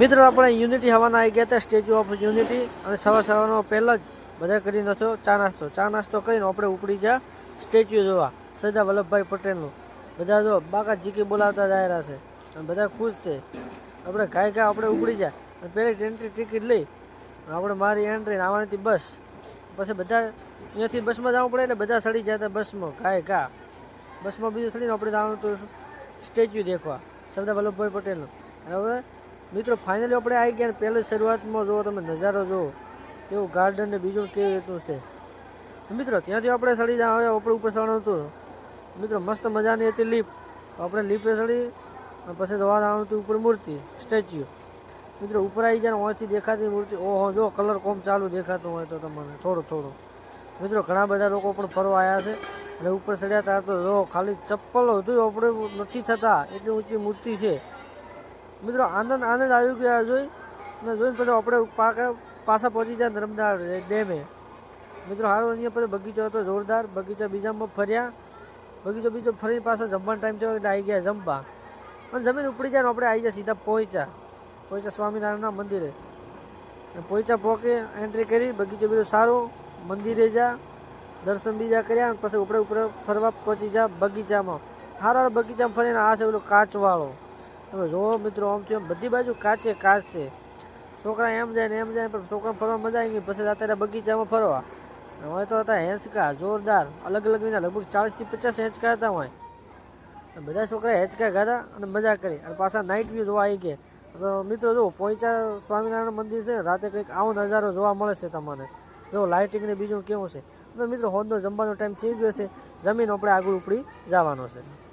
મિત્રો, આપણે યુનિટી હવાના આવી ગયા હતા, સ્ટેચ્યુ ઓફ યુનિટી, અને સવાર સવારનો પહેલાં જ બધા કરી નાખ્યો ચા નાસ્તો. ચા નાસ્તો કરીને આપણે ઉપડી જા સ્ટેચ્યુ જોવા. સરદાર વલ્લભભાઈ પટેલનું. બધા જો બાકા જીકી બોલાવતા જાય છે. અને બધા ખુશ છે. આપણે ગાય ગાય આપણે ઉપડી જાય અને પહેલી એન્ટ્રી ટિકિટ લઈ. અને આપણે મારી એન્ટ્રી આવવાની બસ. પછી બધા અહીંયાથી બસમાં જવું પડે એટલે બધા સડી જાય બસમાં. ગાય ગા. બસમાં બીજું થઈને આપણે જવાનું હતું સ્ટેચ્યુ દેખવા. સરદાર વલ્લભભાઈ પટેલનું. અને હવે મિત્રો ફાઇનલી આપણે આવી ગયા પહેલી શરૂઆતમાં જુઓ તમે નજારો જુઓ, કેવું ગાર્ડન ને બીજું કેવી રીતનું છે. મિત્રો, ત્યાંથી આપણે સડી જાય હવે આપણે ઉપર ચડવાનું હતું. મિત્રો, મસ્ત મજાની હતી લીપ આપણે લીપે ચડી પછી દવા આવવાનું હતું ઉપર મૂર્તિ સ્ટેચ્યુ મિત્રો, ઉપર આવી જાય ઓયથી દેખાતી મૂર્તિ. ઓહો, જો કલર કોમ ચાલુ દેખાતું હોય તો તમને, થોડું થોડું. મિત્રો, ઘણા બધા લોકો પણ ફરવા આવ્યા છે. અને ઉપર ચડ્યા ત્યાં તો જો ખાલી ચપ્પલો હતું આપણે નથી થતા. એટલી ઊંચી મૂર્તિ છે. મિત્રો, આનંદ આનંદ આવી ગયા જોઈ. અને જોઈને પછી આપણે પાકા પાછા પહોંચી જાય નર્મદા ડેમે. મિત્રો સારો અહીંયા પછી બગીચો હતો જોરદાર. બગીચા બીજામાં ફર્યા. બગીચો બીજો ફરી પાછા જમવાનો ટાઈમ થયો એટલે આવી ગયા જમવા. અને જમીન ઉપડી જાય ને આપણે આવી જાય સીધા પહોંચ્યા પહોંચ્યા સ્વામિનારાયણના મંદિરે. પહોંચ્યા પોકે એન્ટ્રી કરી, બગીચો બીજો સારો. મંદિરે જા. દર્શન બીજા કર્યા પછી ઉપડે ઉપર ફરવા પહોંચી જા બગીચામાં. હારા બગીચામાં ફરીને આ છે પેલો કાચવાળો. તમે જોવો મિત્રો, આમ તેમ બધી બાજુ કાચે કાચ છે. છોકરા એમ જાય ને એમ જાય પણ છોકરા ફરવા મજા આવી ગઈ, પછી અત્યારે બગીચામાં ફરવા. હવે તો હતા હેંચકા, જોરદાર અલગ અલગ વિના લગભગ ચાલીસથી પચાસ હેંચકા હતા હોય. બધા છોકરા હેંચકા ગાતા અને મજા કરી. અને પાછા નાઇટ વ્યૂ જોવા આવી ગયા. તો મિત્રો, જો પોઈચા સ્વામિનારાયણ મંદિર છે રાતે કંઈક આવો નજારો જોવા મળે છે તમને. જો લાઇટિંગ ને બીજું કેવું છે? મિત્રો, હોદનો જમવાનો ટાઈમ થઈ ગયો છે. જમીન આપણે આગળ ઉપડી જવાનો છે.